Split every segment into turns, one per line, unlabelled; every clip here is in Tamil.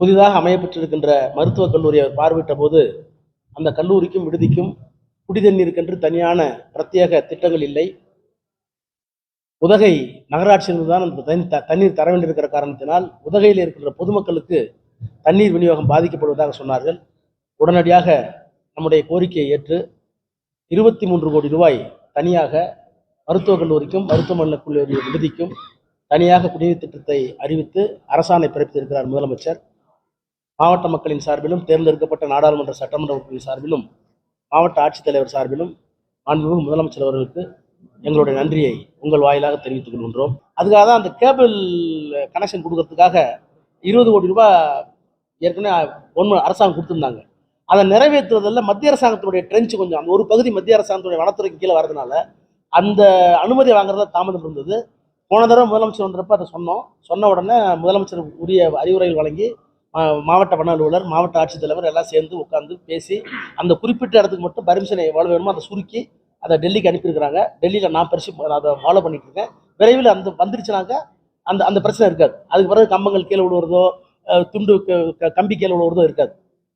புதிதாக அமையப்பட்டிருக்கின்ற மருத்துவக் கல்லூரியை அவர் பார்வையிட்ட போது அந்த கல்லூரிக்கும் விடுதிக்கும் குடிதண்ணீருக்கென்று தனியான பிரத்யேக திட்டங்கள் இல்லை. உதகை நகராட்சியிலிருந்து தான் அந்த தண்ணி த- தண்ணீர் தர வேண்டியிருக்கிற காரணத்தினால் உதகையில் இருக்கின்ற பொதுமக்களுக்கு தண்ணீர் விநியோகம் பாதிக்கப்படுவதாக சொன்னார்கள். உடனடியாக நம்முடைய கோரிக்கையை ஏற்று இருபத்தி மூன்று கோடி ரூபாய் தனியாக மருத்துவக் கல்லூரிக்கும் மருத்துவமனை கல்லூரி விடுதிக்கும் தனியாக குடிநீர் திட்டத்தை அறிவித்து அரசாணை பிறப்பித்திருக்கிறார் முதலமைச்சர். மாவட்ட மக்களின் சார்பிலும் தேர்ந்தெடுக்கப்பட்ட நாடாளுமன்ற சட்டமன்ற உறுப்பினர் சார்பிலும் மாவட்ட ஆட்சித்தலைவர் சார்பிலும் மாண்புமிகு முதலமைச்சர் அவர்களுக்கு எங்களுடைய நன்றியை உங்கள் வாயிலாக தெரிவித்துக் கொள்கின்றோம். அதுக்காக தான் அந்த கேபிள் கனெக்ஷன் கொடுக்கறதுக்காக இருபது கோடி ரூபாய் ஏற்கனவே ஒன்று அரசாங்கம் கொடுத்துருந்தாங்க. அதை நிறைவேற்றுவதில் மத்திய அரசாங்கத்தினுடைய ட்ரெஞ்சு கொஞ்சம் அந்த ஒரு பகுதி மத்திய அரசாங்கத்துடைய வனத்துறைக்கு கீழே வரதுனால அந்த அனுமதி வாங்குறதுல தாமதம் இருந்தது. போன தடவை முதலமைச்சர் வந்தப்ப அதை சொன்னோம். சொன்ன உடனே முதலமைச்சர் உரிய அறிவுரைகள் வழங்கி மாவட்ட வன அலுவலர் மாவட்ட ஆட்சித்தலைவர் எல்லாம் சேர்ந்து உட்காந்து பேசி அந்த குறிப்பிட்ட இடத்துக்கு மட்டும் பர்மிஷனை எவ்வளோ வேணுமோ அதை சுருக்கி அதை டெல்லிக்கு அனுப்பியிருக்கிறாங்க. டெல்லியில் நான் பரிசு அதை ஃபாலோ பண்ணிட்டு இருக்கேன். விரைவில் அந்த வந்துருச்சுனாக்க அந்த அந்த பிரச்சனை இருக்காது. அதுக்கு பிறகு கம்பங்கள் கீழே விழுவுறதோ துண்டு க- கம்பி கீழே விழுவுறதோ இருக்காது.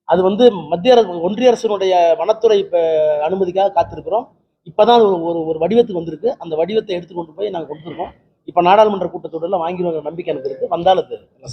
அது வந்து மத்திய அரசு ஒன்றிய அரசினுடைய வனத்துறை இப்போ அனுமதிக்காக காத்திருக்கிறோம். இப்போ தான் ஒரு ஒரு வடிவத்துக்கு வந்திருக்கு. அந்த வடிவத்தை எடுத்து கொண்டு போய் நாங்கள் கொடுத்துருக்கோம். இப்போ நாடாளுமன்ற கூட்டத்தொடரில் வாங்கிடுவாங்க நம்பிக்கை எனக்கு இருக்குது வந்தாலும் அது எல்லாம்